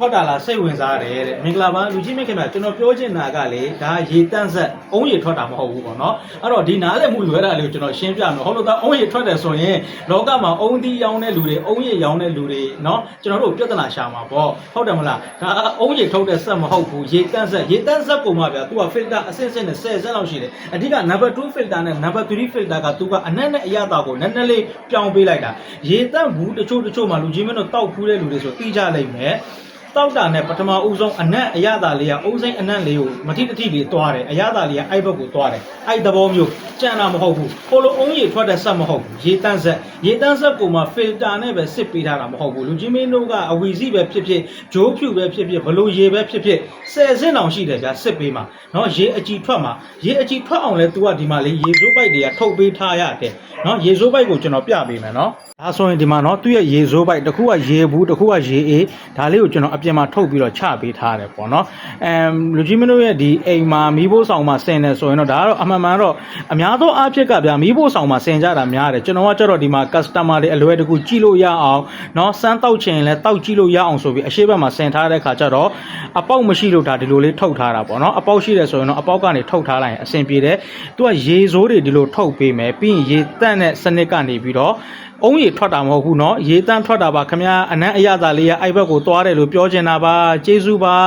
ထွက်တာလားစိတ်ဝင်စားတယ်တဲ့မင်္ဂလာပါလူကြီးမခင်ဗျာကျွန်တော်ပြောချင်တာကလေဒါရေတန့်ဆက်အုံးရေထွက်တာမဟုတ်ဘူးပေါ့နော်အဲ့တော့ဒီနားလည်မှုလွယ်တာလေးကိုကျွန်တော်ရှင်းပြမယ်ဟုတ်လို့သားအုံးရေထွက်တယ်ဆိုရင်လောကမှာအုံးသီးရောင်းတဲ့လူတွေအုံးရေရောင်းတဲ့လူတွေနော်ကျွန်တော်တို့ပြဿနာရှာမှာပေါ့ဟုတ်တယ်မလားဒါအုံးရေထုတ်တဲ့ဆက်မဟုတ်ဘူးရေတန့်ဆက်ရေတန့်ဆက်ပုံမှာဗျာ तू က filter အဆင့်ဆင့်နဲ့10ဆင့်လောက်ရှိတယ်အဓိက number 2 filter နဲ့ number 3 filter က तू ကအနက်နဲ့အရသာကိုနည်းနည်းလေးပြောင်းပေးလိုက်တာရေတန့်ဘူးတချို့တချို့မှာလူကြီးမင်းတို့တောက်ဖူးတဲ့လူတွေဆိုသိကြလိမ့်မယ် တောက်တာနဲ့ပထမဦးဆုံးအနက်အရသာလေးကအုံစိမ့်အနက်လေးကိုမတိတတိလေးသွားတယ်အရသာလေးကအဲ့ဘက်ကိုသွားတယ်အဲ့သဘောမျိုးကြံတာမဟုတ်ဘူးဟိုလိုအုံးရည်ထွက်တဲ့ဆက်မဟုတ်ဘူးရေတန့်ဆက်ရေတန့်ဆက်ကိုမှ filter နဲ့ပဲစစ်ပေးထားတာမဟုတ်ဘူးလူချင်းမင်းတို့ကအဝီစီပဲဖြစ်ဖြစ်ဂျိုးဖြူပဲဖြစ်ဖြစ်ဘလို့ရေပဲဖြစ်ဖြစ်ဆယ်စင်းတောင်ရှိတယ်ကြာစစ်ပေးမှာနော်ရေအကြည်ထွက်မှာရေအကြည်ထွက်အောင်လဲ तू ကဒီမှာလေးရေစိုးပိုက်တွေကထုတ်ပေးထားရတယ်နော်ရေစိုးပိုက်ကိုကျွန်တော်ပြပေးမယ်နော်ဒါဆိုရင်ဒီမှာနော်သူ့ရဲ့ရေစိုးပိုက်တစ်ခုကရေဘူးတစ်ခုကရေအေးဒါလေးကိုကျွန်တော်ပြင်မှာထုတ်ပြီးတော့ချပေးထားတယ်ပေါ့เนาะအမ်လူကြီးမင်းတို့ရဲ့ဒီအိမ်မှာမီးဖိုးဆောင်မှာဆင်တယ်ဆိုရင်တော့ဒါကတော့အမှန်မှန်တော့အများသောအားဖြင့်ကဗျာမီးဖိုးဆောင်မှာဆင်ကြတာများတယ်ကျွန်တော်ကကြတော့ဒီမှာ customer တွေအလွယ်တကူကြည့်လို့ရအောင်เนาะစမ်းတောက်ချင်ရင်လည်းတောက်ကြည့်လို့ရအောင်ဆိုပြီးအရှိဘက်မှာဆင်ထားတဲ့ခါကျတော့အပေါက်မရှိလို့ဒါဒီလိုလေးထုတ်ထားတာပေါ့เนาะအပေါက်ရှိတယ်ဆိုရင်တော့အပေါက်ကနေထုတ်ထားလိုက်ရင်အဆင်ပြေတယ်သူကရေစိုးတွေဒီလိုထုတ်ပေးမယ်ပြီးရင်ရေတန့်တဲ့စနစ်ကနေပြီးတော့ အုံးရီထွက်တာမဟုတ်ဘူးเนาะရေတန်းထွက်တာပါခမ ्या အနမ်းအရသာလေးရအဲ့ဘက်ကိုသွားတယ်လို့ပြော ချင်တာပါကျေးဇူးပါ